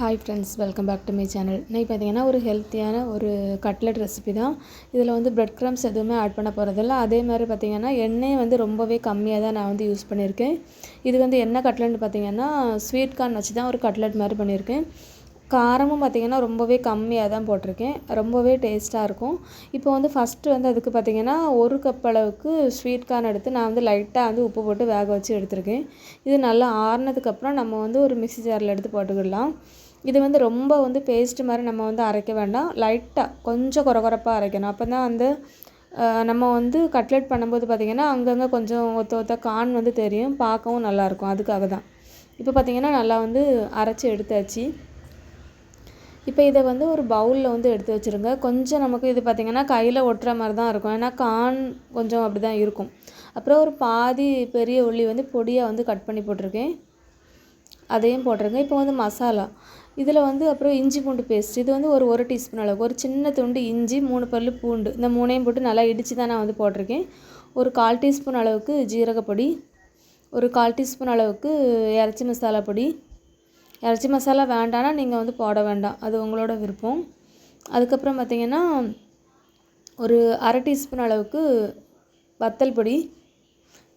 Hi friends welcome back to my channel இன்னைக்கு பார்த்தீங்கன்னா ஒரு ஹெல்த்தியான ஒரு கட்லெட் ரெசிபி தான். இதில் வந்து ப்ரெட் க்ரம்ஸ் எதுவுமே ஆட் பண்ண போகிறதில்ல அதே மாதிரி பார்த்திங்கன்னா எண்ணெய் வந்து ரொம்பவே கம்மியாக தான் நான் வந்து யூஸ் பண்ணியிருக்கேன் இது வந்து என்ன கட்லட்னு பார்த்தீங்கன்னா ஸ்வீட் கார்ன் வச்சு தான் ஒரு கட்லெட் மாதிரி பண்ணியிருக்கேன் காரமும் பார்த்திங்கன்னா ரொம்பவே கம்மியாக தான் போட்டிருக்கேன். ரொம்பவே டேஸ்ட்டாக இருக்கும். இப்போ வந்து ஃபஸ்ட்டு வந்து அதுக்கு பார்த்திங்கன்னா ஒரு கப் அளவுக்கு ஸ்வீட் கார்ன் எடுத்து நான் வந்து லைட்டாக வந்து உப்பு போட்டு வேக வச்சு எடுத்திருக்கேன். இது நல்லா ஆறுனதுக்கப்புறம் நம்ம வந்து ஒரு மிக்சி ஜாரில் எடுத்து போட்டுக்கிடலாம். இது வந்து ரொம்ப வந்து பேஸ்ட் மாதிரி நம்ம வந்து அரைக்க வேண்டாம். லைட்டாக கொஞ்சம் குறகுறப்பாக அரைக்கணும். அப்போ தான் வந்து நம்ம வந்து கட்லெட் பண்ணும்போது பார்த்திங்கன்னா அங்கங்கே கொஞ்சம் ஒத்த ஒத்த கான் வந்து தெரியும். பார்க்கவும் நல்லாயிருக்கும். அதுக்காக தான் இப்போ பார்த்திங்கன்னா நல்லா வந்து அரைச்சி எடுத்தாச்சு. இப்போ இதை வந்து ஒரு பவுலில் வந்து எடுத்து வச்சுருங்க. கொஞ்சம் நமக்கு இது பார்த்திங்கன்னா கையில் ஒட்டுற மாதிரி தான் இருக்கும். ஏன்னா கான் கொஞ்சம் அப்படி தான் இருக்கும். அப்புறம் ஒரு பாதி பெரிய உள்ளி வந்து பொடியாக வந்து கட் பண்ணி போட்டிருக்கேன். அதையும் போட்டிருங்க இப்போ வந்து மசாலா. இதில் வந்து அப்புறம் இஞ்சி பூண்டு பேஸ்ட் இது வந்து ஒரு ஒரு டீஸ்பூன் அளவுக்கு. ஒரு சின்ன துண்டு இஞ்சி மூணு பல் பூண்டு. இந்த மூணையும் போட்டு நல்லா இடித்து தான் நான் வந்து போட்டிருக்கேன். ஒரு கால் டீஸ்பூன் அளவுக்கு ஜீரகப்பொடி ஒரு கால் டீஸ்பூன் அளவுக்கு இறச்சி மசாலா பொடி. இறச்சி மசாலா வேண்டாம்னா நீங்கள் வந்து போட வேண்டாம். அது உங்களோட விருப்பம். அதுக்கப்புறம் பார்த்திங்கன்னா ஒரு அரை டீஸ்பூன் அளவுக்கு வத்தல் பொடி.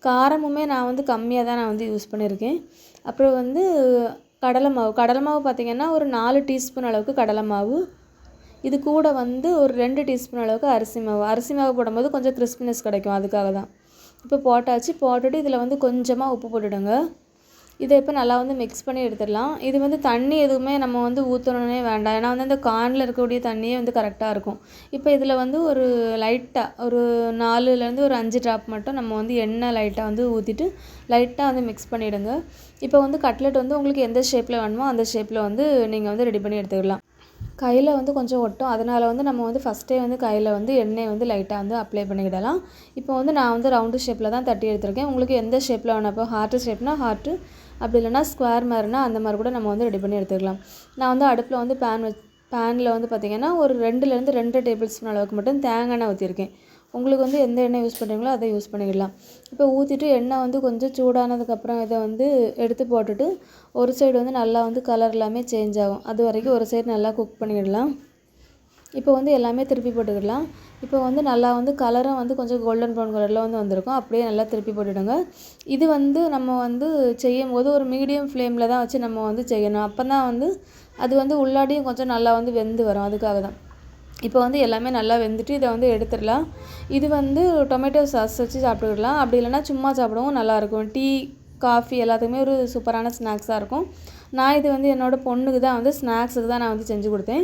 காரமுமே நான் வந்து கம்மியாக தான் நான் வந்து யூஸ் பண்ணியிருக்கேன். அப்புறம் வந்து கடலை மாவு. கடலை மாவு பார்த்திங்கன்னா ஒரு நாலு டீஸ்பூன் அளவுக்கு கடலை மாவு. இது கூட வந்து ஒரு ரெண்டு டீஸ்பூன் அளவுக்கு அரிசி மாவு. அரிசி மாவு போடும்போது கொஞ்சம் கிறிஸ்பினஸ் கிடைக்கும். அதுக்காக தான். இப்போ போட்டாச்சு. போட்டுட்டு இதில் வந்து கொஞ்சமாக உப்பு போட்டுடுங்க. இதை இப்போ நல்லா வந்து மிக்ஸ் பண்ணி எடுத்துடலாம். இது வந்து தண்ணி எதுவுமே நம்ம வந்து ஊற்றணுன்னே வேண்டாம். ஏன்னா வந்து அந்த கானில் இருக்கக்கூடிய தண்ணியே வந்து கரெக்டாக இருக்கும். இப்போ இதில் வந்து ஒரு லைட்டாக ஒரு நாலுலேருந்து ஒரு அஞ்சு ட்ராப் மட்டும் நம்ம வந்து எண்ணெய் லைட்டாக வந்து ஊற்றிட்டு லைட்டாக வந்து மிக்ஸ் பண்ணிவிடுங்க இப்போ வந்து கட்லெட் வந்து உங்களுக்கு எந்த ஷேப்பில் வேணுமோ அந்த ஷேப்பில் வந்து நீங்கள் வந்து ரெடி பண்ணி எடுத்துக்கலாம். கையில் வந்து கொஞ்சம் ஒட்டும். அதனால் வந்து நம்ம வந்து ஃபஸ்ட்டே வந்து கையில் வந்து எண்ணெய் வந்து லைட்டாக வந்து அப்ளை பண்ணிக்கிடலாம். இப்போ வந்து நான் வந்து ரவுண்டு ஷேப்பில் தான் தட்டி எடுத்திருக்கேன். உங்களுக்கு எந்த ஷேப்பில் வேணும் இப்போ ஹார்ட்டு ஷேப்னா ஹார்ட்டு அப்படி இல்லைனா ஸ்கொயர் மாதிரினா அந்த மாதிரி கூட நம்ம வந்து ரெடி பண்ணி எடுத்துக்கலாம். நான் வந்து அடுப்பில் வந்து பேன் வச் பேனில் வந்து பார்த்திங்கன்னா ஒரு ரெண்டுலேருந்து ரெண்டு டேபிள் ஸ்பூன் அளவுக்கு மட்டும் தேங்காய் எண்ணெய் ஊற்றிருக்கேன் உங்களுக்கு வந்து எந்த எண்ணெய் யூஸ் பண்ணுறீங்களோ அதை யூஸ் பண்ணிக்கலாம். இப்போ ஊற்றிட்டு எண்ணெய் வந்து கொஞ்சம் சூடானதுக்கப்புறம் இதை வந்து எடுத்து போட்டுட்டு ஒரு சைடு வந்து நல்லா வந்து கலர் எல்லாமே சேஞ்ச் ஆகும். அது வரைக்கும் ஒரு சைடு நல்லா குக் பண்ணிடலாம். இப்போ வந்து எல்லாமே திருப்பி போட்டுக்கிடலாம். இப்போ வந்து நல்லா வந்து கலரும் வந்து கொஞ்சம் கோல்டன் ப்ரௌன் கலரில் வந்து வந்திருக்கும். அப்படியே நல்லா திருப்பி போட்டுவிடுங்க இது வந்து நம்ம வந்து செய்யும் போது ஒரு மீடியம் ஃப்ளேமில் தான் வச்சு நம்ம வந்து செய்யணும். அப்போ தான் வந்து அது வந்து உள்ளாடியும் கொஞ்சம் நல்லா வந்து வெந்து வரும். அதுக்காக தான். இப்போ வந்து எல்லாமே நல்லா வெந்துட்டு இதை வந்து எடுத்துடலாம். இது வந்து டொமேட்டோ சாஸ் வச்சு சாப்பிட்டுக்கலாம் அப்படி இல்லைனா சும்மா சாப்பிடவும் நல்லாயிருக்கும். டீ காஃபி எல்லாத்துக்குமே ஒரு சூப்பரான ஸ்நாக்ஸாக இருக்கும். நான் இது வந்து என்னோடய பொண்ணுக்கு தான் வந்து ஸ்நாக்ஸுக்கு தான் நான் வந்து செஞ்சு கொடுத்தேன்.